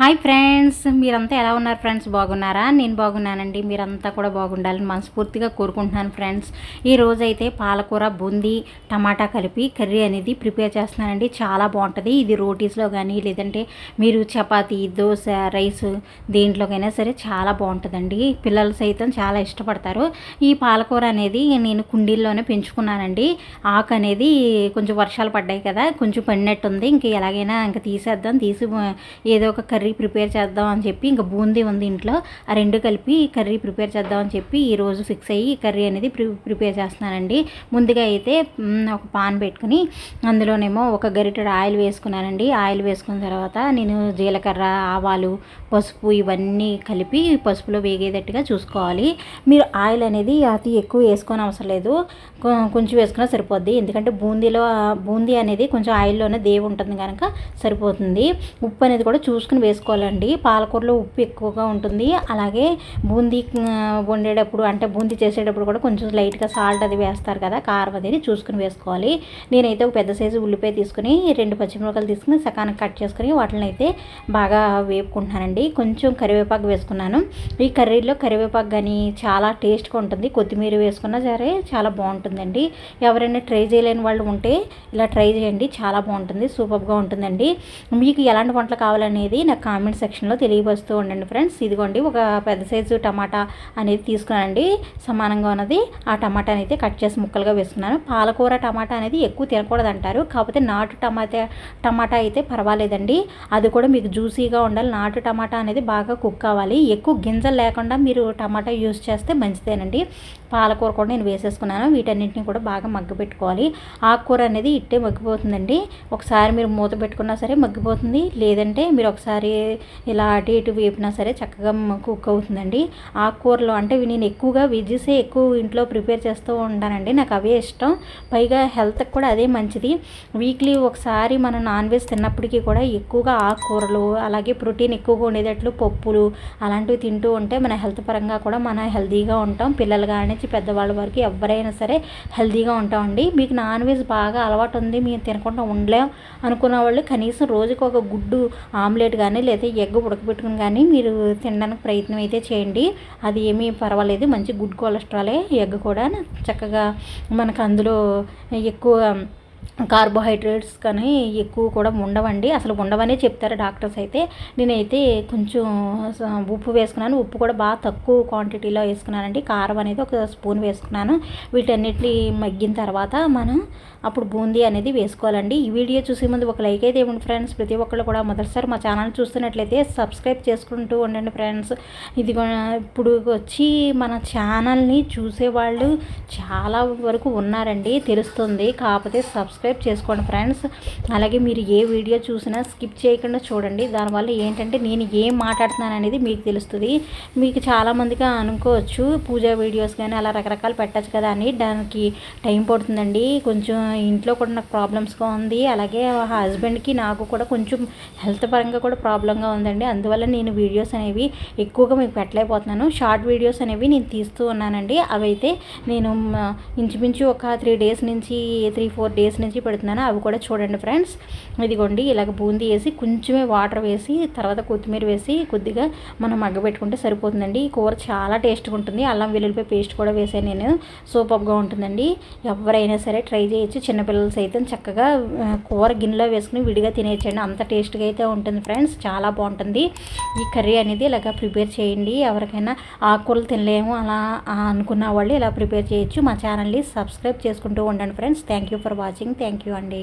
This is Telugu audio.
హాయ్ ఫ్రెండ్స్ మీరంతా ఎలా ఉన్నారు ఫ్రెండ్స్? బాగున్నారా? నేను బాగున్నానండి. మీరంతా కూడా బాగుండాలని మనస్ఫూర్తిగా కోరుకుంటున్నాను ఫ్రెండ్స్. ఈ రోజైతే అయితే పాలకూర బూందీ టమాటా కలిపి కర్రీ అనేది ప్రిపేర్ చేస్తున్నానండి. చాలా బాగుంటుంది. ఇది రోటీస్లో కానీ లేదంటే మీరు చపాతీ దోశ రైస్ దేంట్లోకైనా సరే చాలా బాగుంటుందండి. పిల్లలు సైతం చాలా ఇష్టపడతారు. ఈ పాలకూర అనేది నేను కుండీల్లోనే పెంచుకున్నానండి. ఆకు అనేది కొంచెం వర్షాలు పడ్డాయి కదా కొంచెం పడినట్టుంది. ఇంక ఎలాగైనా ఇంకా తీసేద్దాం. తీసి ఏదో ఒక కర్రీ కర్రీ ప్రిపేర్ చేద్దాం అని చెప్పి ఇంకా బూందీ ఉంది ఇంట్లో. ఆ రెండు కలిపి కర్రీ ప్రిపేర్ చేద్దాం అని చెప్పి ఈరోజు ఫిక్స్ అయ్యి కర్రీ అనేది ప్రి ప్రిపేర్ చేస్తున్నానండి. ముందుగా అయితే ఒక పాన్ పెట్టుకుని అందులోనేమో ఒక గరిటెడు ఆయిల్ వేసుకున్నానండి. ఆయిల్ వేసుకున్న తర్వాత నేను జీలకర్ర ఆవాలు పసుపు ఇవన్నీ కలిపి పసుపులో వేగేటట్టుగా చూసుకోవాలి. మీరు ఆయిల్ అనేది అతి ఎక్కువ వేసుకొని అవసరం లేదు. కొంచెం వేసుకున్నా సరిపోద్ది. ఎందుకంటే బూందీలో బూందీ అనేది కొంచెం ఆయిల్లోనే దేవు ఉంటుంది కనుక సరిపోతుంది. ఉప్పు అనేది కూడా చూసుకుని వేసుకోవాలండి పాలకూరలో ఉప్పు ఎక్కువగా ఉంటుంది. అలాగే బూందీ వండేటప్పుడు అంటే బూందీ చేసేటప్పుడు కూడా కొంచెం లైట్గా సాల్ట్ అది వేస్తారు కదా కారం అనేది చూసుకుని వేసుకోవాలి. నేనైతే ఒక పెద్ద సైజు ఉల్లిపాయ తీసుకుని రెండు పచ్చిమిరపకాయలు తీసుకుని సకానికి కట్ చేసుకుని వాటిని అయితే బాగా వేపుకుంటున్నానండి. కొంచెం కరివేపాకు వేసుకున్నాను. ఈ కర్రీలో కరివేపాకు కానీ చాలా టేస్ట్గా ఉంటుంది. కొత్తిమీర వేసుకున్నా సరే చాలా బాగుంటుందండి. ఎవరైనా ట్రై చేయలేని వాళ్ళు ఉంటే ఇలా ట్రై చేయండి. చాలా బాగుంటుంది. సూపర్గా ఉంటుందండి. మీకు ఎలాంటి వంటలు కావాలనేది నాకు కామెంట్ సెక్షన్లో తెలియపరుస్తూ ఉండండి ఫ్రెండ్స్. ఇదిగోండి ఒక పెద్ద సైజు టమాటా అనేది తీసుకున్నానండి. సమానంగా ఉన్నది. ఆ టమాటా అయితే కట్ చేసి ముక్కలుగా వేసుకున్నాను. పాలకూర టమాటా అనేది ఎక్కువ తినకూడదు అంటారు కాకపోతే నాటు టమాటా టమాటా అయితే పర్వాలేదండి. అది కూడా మీకు జ్యూసీగా ఉండాలి. నాటు టమాటా అనేది బాగా కుక్ కావాలి. ఎక్కువ గింజలు లేకుండా మీరు టమాటా యూస్ చేస్తే మంచిదేనండి. పాలకూర కూడా నేను వేసేసుకున్నాను. వీటన్నింటిని కూడా బాగా మగ్గపెట్టుకోవాలి ఆకుకూర అనేది ఇట్టే మగ్గిపోతుందండి. ఒకసారి మీరు మూత పెట్టుకున్నా సరే మగ్గిపోతుంది. లేదంటే మీరు ఒకసారి ఇలా అటు ఇటు వేపినా సరే చక్కగా కుక్ అవుతుందండి. ఆకుకూరలు అంటే నేను ఎక్కువగా వెజ్జెసే ఎక్కువ ఇంట్లో ప్రిపేర్ చేస్తూ ఉంటానండి. నాకు అవే ఇష్టం. పైగా హెల్త్కి కూడా అదే మంచిది. వీక్లీ ఒకసారి మనం నాన్ వెజ్ తిన్నప్పటికీ కూడా ఎక్కువగా ఆకుకూరలు అలాగే ప్రోటీన్ ఎక్కువగా ఉండేటట్లు పప్పులు అలాంటివి తింటూ ఉంటే మన హెల్త్ పరంగా కూడా మన హెల్తీగా ఉంటాం. పిల్లలు కానించి పెద్దవాళ్ళ వరకు ఎవరైనా సరే హెల్తీగా ఉంటామండి. మీకు నాన్ వెజ్ బాగా అలవాటు ఉంది. మేము తినకుండా ఉండలేం అనుకున్న వాళ్ళు కనీసం రోజుకి ఒక గుడ్డు ఆమ్లెట్ కానీ కానీ లేదా ఎగ్ ఉడకబెట్టుకుని కానీ మీరు తినడానికి ప్రయత్నం అయితే చేయండి. అది ఏమీ పర్వాలేదు. మంచి గుడ్ కొలెస్ట్రాలే ఎగ్ కూడా. చక్కగా మనకు అందులో ఎక్కువ కార్బోహైడ్రేట్స్ కానీ ఎక్కువ కూడా ఉండవండి. అసలు ఉండవనే చెప్తారు డాక్టర్స్ అయితే. నేనైతే కొంచెం ఉప్పు వేసుకున్నాను. ఉప్పు కూడా బాగా తక్కువ క్వాంటిటీలో వేసుకున్నానండి. కారం అనేది ఒక స్పూన్ వేసుకున్నాను. వీటన్నిటిని మగ్గిన తర్వాత మనం అప్పుడు బూందీ అనేది వేసుకోవాలండి. ఈ వీడియో చూసే ముందు ఒక లైక్ అయితే ఇవ్వండి ఫ్రెండ్స్. ప్రతి ఒక్కళ్ళు కూడా మొదటిసారి మా ఛానల్ చూస్తున్నట్లయితే సబ్స్క్రైబ్ చేసుకుంటూ ఉండండి ఫ్రెండ్స్. ఇది ఇప్పుడు వచ్చి మన ఛానల్ని చూసేవాళ్ళు చాలా వరకు ఉన్నారండి. తెలుస్తుంది. కాకపోతే సబ్ సబ్స్క్రైబ్ చేసుకోండి ఫ్రెండ్స్ అలాగే మీరు ఏ వీడియో చూసినా స్కిప్ చేయకుండా చూడండి. దానివల్ల ఏంటంటే నేను ఏం మాట్లాడుతున్నాను అనేది మీకు తెలుస్తుంది. మీకు చాలామందిగా అనుకోవచ్చు పూజా వీడియోస్ కానీ అలా రకరకాలు పెట్టచ్చు కదా అని. దానికి టైం పడుతుందండి. కొంచెం ఇంట్లో కూడా నాకు ప్రాబ్లమ్స్గా ఉంది. అలాగే హస్బెండ్కి నాకు కూడా కొంచెం హెల్త్ పరంగా కూడా ప్రాబ్లంగా ఉందండి. అందువల్ల నేను వీడియోస్ అనేవి ఎక్కువగా మీకు పెట్టలేకపోతున్నాను. షార్ట్ వీడియోస్ అనేవి నేను తీస్తూ ఉన్నానండి. అవైతే నేను ఇంచుమించు ఒక త్రీ డేస్ నుంచి త్రీ ఫోర్ డేస్ నుంచి పెడుతున్నాను. అవి కూడా చూడండి ఫ్రెండ్స్. ఇదిగోండి ఇలాగ బూందీ వేసి కొంచెమే వాటర్ వేసి తర్వాత కొత్తిమీర వేసి కొద్దిగా మనం మగ్గబెట్టుకుంటే సరిపోతుందండి. ఈ కూర చాలా టేస్ట్గా ఉంటుంది. అల్లం వెల్లుల్లిపాయ పేస్ట్ కూడా వేసాను నేను. సూపర్గా ఉంటుందండి. ఎవరైనా సరే ట్రై చేయొచ్చు. చిన్నపిల్లలు సైతం చక్కగా కూర గిన్నెలో వేసుకుని విడిగా తినేయచ్చండి. అంత టేస్ట్గా అయితే ఉంటుంది ఫ్రెండ్స్. చాలా బాగుంటుంది. ఈ కర్రీ అనేది ఇలాగ ప్రిపేర్ చేయండి. ఎవరికైనా ఆకుకూరలు తినలేము అలా అనుకున్న వాళ్ళు ఇలా ప్రిపేర్ చేయొచ్చు. మా ఛానల్ని సబ్స్క్రైబ్ చేసుకుంటూ ఉండండి friends. Thank you for watching. Watching thank you అండి